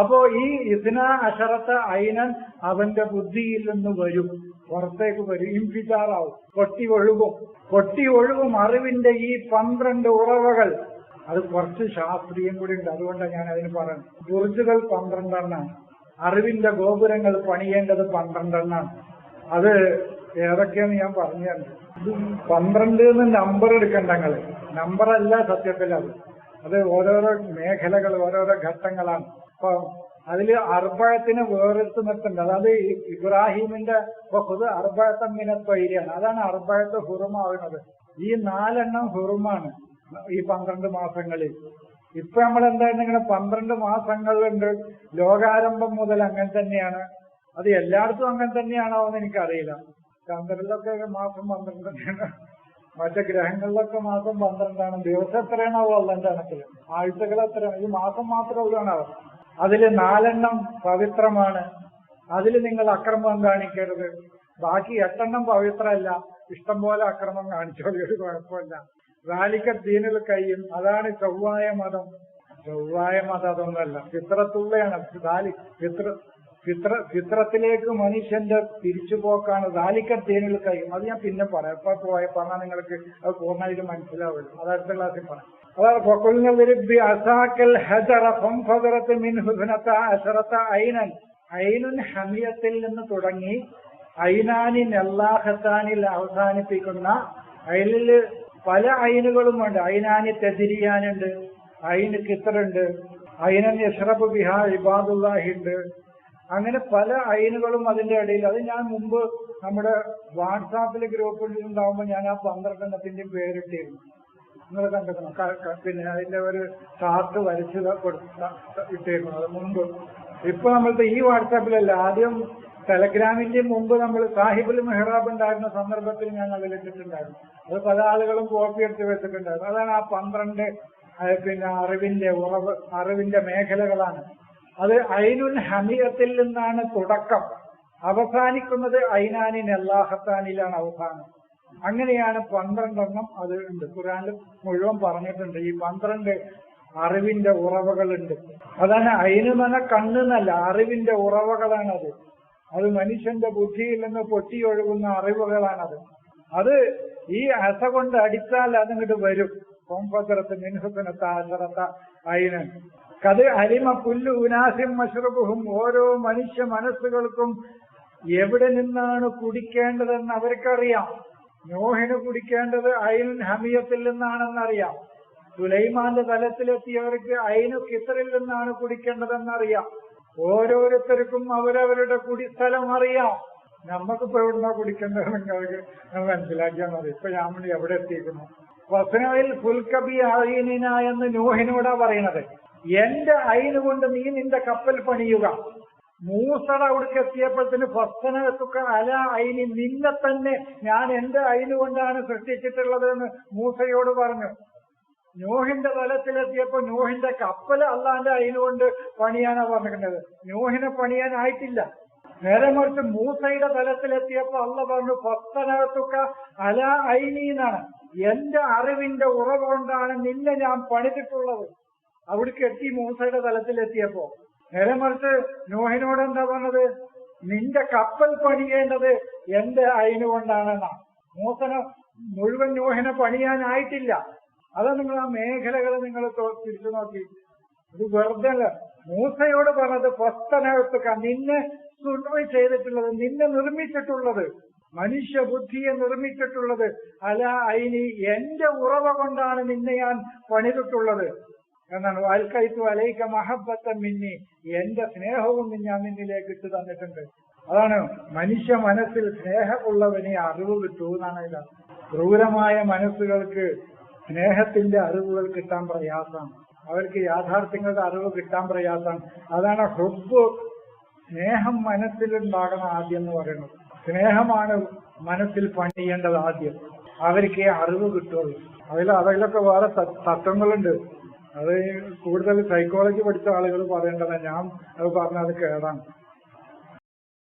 അപ്പോ ഈ ഇസ്ന അഷറത്ത ഐനൻ അവന്റെ ബുദ്ധിയിൽ നിന്ന് വരും. പുറത്തേക്ക് വരും. ഇൻഫിറ്റാറാവും കൊട്ടി ഒഴുകും. പൊട്ടി ഒഴുകും അറിവിന്റെ ഈ പന്ത്രണ്ട് ഉറവകൾ. അത് കുറച്ച് ശാസ്ത്രീയം കൂടി ഉണ്ട്. അതുകൊണ്ടാണ് ഞാൻ അതിന് പറയുന്നത്. ബുർജുകൾ പന്ത്രണ്ടെണ്ണാണ്. അറിവിന്റെ ഗോപുരങ്ങൾ പണിയേണ്ടത് പന്ത്രണ്ടെണ്ണാണ്. അത് ഏതൊക്കെയാണ് ഞാൻ പറഞ്ഞത് പന്ത്രണ്ട് എന്ന് നമ്പർ എടുക്കണ്ട നിങ്ങൾ നമ്പറല്ല സത്യത്തിൽ അത്. അത് ഓരോരോ മേഖലകൾ ഓരോരോ ഘട്ടങ്ങളാണ്. അപ്പൊ അതിൽ അർബഴത്തിന് വേറെടുത്ത് നിർത്തുന്നുണ്ട് അതായത് ഇബ്രാഹിമിന്റെ ബഹുദ് അർബഴത്തമ്മിനെ അതാണ് അർബഴത്ത് ഹുറുമാവുന്നത്. ഈ നാലെണ്ണം ഹുറുമാണ് ഈ പന്ത്രണ്ട് മാസങ്ങളിൽ. ഇപ്പൊ നമ്മൾ എന്തായാലും ഇങ്ങനെ പന്ത്രണ്ട് മാസങ്ങളുണ്ട് ലോകാരംഭം മുതൽ അങ്ങനെ തന്നെയാണ്. അത് എല്ലായിടത്തും അങ്ങനെ തന്നെയാണോ എന്ന് എനിക്കറിയില്ല ചന്ദ്രനിലൊക്കെ മാസം പന്ത്രണ്ട് തന്നെയാണ്. മറ്റു ഗ്രഹങ്ങളിലൊക്കെ മാസം പന്ത്രണ്ടാണ്. ദിവസം എത്രയാണോ എന്റെ കണക്കിൽ ആഴ്ചകൾ എത്രയാണ് ഈ മാസം മാത്രമേ ഉള്ളൂ അതിൽ നാലെണ്ണം പവിത്രമാണ്. അതിൽ നിങ്ങൾ അക്രമം കാണിക്കരുത്. ബാക്കി എട്ടെണ്ണം പവിത്രമല്ല. ഇഷ്ടം പോലെ അക്രമം കാണിച്ചോളി ഒരു കുഴപ്പമില്ല. റാലിക്ക ദീനിൽ കഴിയും അതാണ് ചൊവ്വായ മതം. ചൊവ്വായ മതം അതൊന്നുമല്ല. ഫിത്രത്തുള്ളയാണ്. ഫിത്ര ഫിത്ര ഫിത്രത്തിലേക്ക് മനുഷ്യന്റെ തിരിച്ചുപോക്കാണ് ദാലിക്ക ദീനിൽ കഴിയും. അത് ഞാൻ പിന്നെ പറയാം. ഇപ്പൊ പോയ പറഞ്ഞാൽ നിങ്ങൾക്ക് അത് പൂർണമായിട്ട് മനസ്സിലാവില്ല അത് അടുത്ത ക്ലാസ്സിൽ പറയാം. അതാണ് മിൻ ഐനൻ. ഐനുൻ ഹമിയത്തിൽ നിന്ന് തുടങ്ങി ഐനാനി നെല്ലാഹത്താനിൽ അവസാനിപ്പിക്കുന്ന അയിലിൽ പല അയിനുകളുമുണ്ട് ഐനാനി തെതിരിയാനുണ്ട് അയിന് കിത്തറുണ്ട് അയിനൻ യഷറബ് ബിഹ ഇബാദുല്ലാഹി ഉണ്ട് അങ്ങനെ പല അയിനുകളും അതിന്റെ ഇടയിൽ. അത് ഞാൻ മുമ്പ് നമ്മുടെ വാട്സാപ്പിൽ ഗ്രൂപ്പിൽ ഉണ്ടാവുമ്പോൾ ഞാൻ ആ പന്ത്രണ്ടെണ്ണത്തിന്റെയും പേരിട്ടിരുന്നു. നിങ്ങൾ കണ്ടെത്തണം. പിന്നെ അതിന്റെ ഒരു ചാർട്ട് വരച്ച് ഇട്ടിരുന്നു. അത് മുമ്പ്. ഇപ്പൊ നമ്മളുടെ ഈ വാട്സാപ്പിലല്ല. ആദ്യം ടെലഗ്രാമിന്റെ മുമ്പ് നമ്മൾ സാഹിബുൽ മെഹ്റാബ് ഉണ്ടായിരുന്ന സന്ദർഭത്തിൽ ഞാൻ അതിലിട്ടിട്ടുണ്ടായിരുന്നു. അത് പല ആളുകളും കോപ്പി എടുത്ത് വെച്ചിട്ടുണ്ടായിരുന്നു. അതാണ് ആ പന്ത്രണ്ട് പിന്നെ അറിവിന്റെ ഉറവ് അറിവിന്റെ മേഖലകളാണ്. അത് ഐനുൽ ഹമിയത്തിൽ നിന്നാണ് തുടക്കം. അവസാനിക്കുന്നത് ഐനാനിൻ അല്ലാഹത്താനിലാണ് അവസാനം. അങ്ങനെയാണ് പന്ത്രണ്ടെണ്ണം അത് ഉണ്ട്. ഖുറാനിൽ മുഴുവൻ പറഞ്ഞിട്ടുണ്ട്. ഈ പന്ത്രണ്ട് അറിവിന്റെ ഉറവകളുണ്ട്. അതാണ് അയിനുമന കണ്ണെന്നല്ല അറിവിന്റെ ഉറവകളാണത്. അത് മനുഷ്യന്റെ ബുദ്ധിയിൽ നിന്ന് പൊട്ടിയൊഴുകുന്ന അറിവുകളാണത്. അത് ഈ അസ കൊണ്ട് അടിച്ചാൽ അതിങ്ങോട്ട് വരും. കോമ്പത്തരത്ത് മിൻഹത്തിനത്ത അസറത്ത അയിന് കത് അരിമ പുല്ലു ഉനാസിം മഷറുബുഹും ഓരോ മനുഷ്യ മനസ്സുകൾക്കും എവിടെ നിന്നാണ് കുടിക്കേണ്ടതെന്ന് അവർക്കറിയാം. നോഹിന് കുടിക്കേണ്ടത് അയിൻ ഹമിയത്തിൽ നിന്നാണെന്നറിയാം. സുലൈമാന്റെ തലത്തിലെത്തിയവർക്ക് അയിനു കിസറിൽ നിന്നാണ് കുടിക്കേണ്ടതെന്നറിയാം. ഓരോരുത്തർക്കും അവരവരുടെ കുടിസ്ഥലം അറിയാം. നമുക്കിപ്പോ എവിടുന്നാ കുടിക്കേണ്ടത് നിങ്ങൾക്ക് നമ്മൾ മനസ്സിലാക്കിയാൽ മതി. ഇപ്പൊ ഞാൻ എവിടെ എത്തിയിരിക്കുന്നു? വസനയിൽ ഫുൽക്കബി അയിനിന എന്ന് നോഹിനോടാ പറയണത്. എന്റെ അയിന് കൊണ്ട് നീ നിന്റെ കപ്പൽ പണിയുക. മൂസട അവിടേക്ക് എത്തിയപ്പോഴത്തിന് ഫസ്തനത്തുക്ക അല അയിനി നിന്നെ തന്നെ ഞാൻ എന്റെ അയിന് കൊണ്ടാണ് സൃഷ്ടിച്ചിട്ടുള്ളത് എന്ന് മൂസയോട് പറഞ്ഞു. നോഹിന്റെ തലത്തിലെത്തിയപ്പോ നോഹിന്റെ കപ്പൽ അള്ളാന്റെ അയിനുകൊണ്ട് പണിയാനാ പറഞ്ഞിട്ടുണ്ടത് നോഹിനെ പണിയാനായിട്ടില്ല. നേരെ മറിച്ച് മൂസയുടെ തലത്തിലെത്തിയപ്പോ അള്ള പറഞ്ഞു ഫസ്തനകത്തുക്ക അല ഐനി എന്നാണ്. എന്റെ അറിവിന്റെ ഉറവ് കൊണ്ടാണ് നിന്നെ ഞാൻ പണിതിട്ടുള്ളത്. അവിടേക്ക് എത്തി മൂസയുടെ തലത്തിൽ തലത്തിലെത്തിയപ്പോ. നേരെ മറിച്ച് നോഹിനോട് എന്താ പറഞ്ഞത്? നിന്റെ കപ്പൽ പണിയേണ്ടത് എന്റെ അയിന് കൊണ്ടാണെന്നാ. മൂസന മുഴുവൻ നോഹിനെ പണിയാനായിട്ടില്ല. അതാ നിങ്ങൾ ആ മേഖലകൾ നിങ്ങൾ തിരിച്ചു നോക്കി. ഇത് വെറുതെ മൂസയോട് പറഞ്ഞത് സ്വസ്ഥനകത്തുക നിന്നെ സുന്ദരം ചെയ്തിട്ടുള്ളത് നിന്നെ നിർമ്മിച്ചിട്ടുള്ളത് മനുഷ്യ ബുദ്ധിയെ നിർമ്മിച്ചിട്ടുള്ളത് അല അയിനി എന്റെ ഉറവ കൊണ്ടാണ് നിന്നെ ഞാൻ പണിതിട്ടുള്ളത്. എന്നാണ് അൽക്കൈത്തു അലൈക്ക മഹബത്ത മിന്നി. എന്റെ സ്നേഹവും ഞാൻ നിന്നിലേക്ക് ഇട്ട് തന്നിട്ടുണ്ട്. അതാണ് മനുഷ്യ മനസ്സിൽ സ്നേഹമുള്ളവനെ അറിവ് കിട്ടൂ എന്നാണ് ഇത് ക്രൂരമായ മനസ്സുകൾക്ക് സ്നേഹത്തിന്റെ അറിവുകൾ കിട്ടാൻ പ്രയാസമാണ് അവർക്ക് യാഥാർത്ഥ്യങ്ങളുടെ അറിവ് കിട്ടാൻ പ്രയാസമാണ് അതാണ് ഹുബ് സ്നേഹം മനസ്സിലുണ്ടാകണം ആദ്യം എന്ന് പറയുന്നത്. സ്നേഹമാണ് മനസ്സിൽ പണിയേണ്ടത് ആദ്യം. അവർക്ക് അറിവ് കിട്ടുള്ളൂ. അതിൽ അതിലൊക്കെ വേറെ തത്വങ്ങളുണ്ട്. അത് കൂടുതൽ സൈക്കോളജി പഠിച്ച ആളുകൾ പറയേണ്ടതാണ്. ഞാൻ അത് പറഞ്ഞത് കേടാണ്.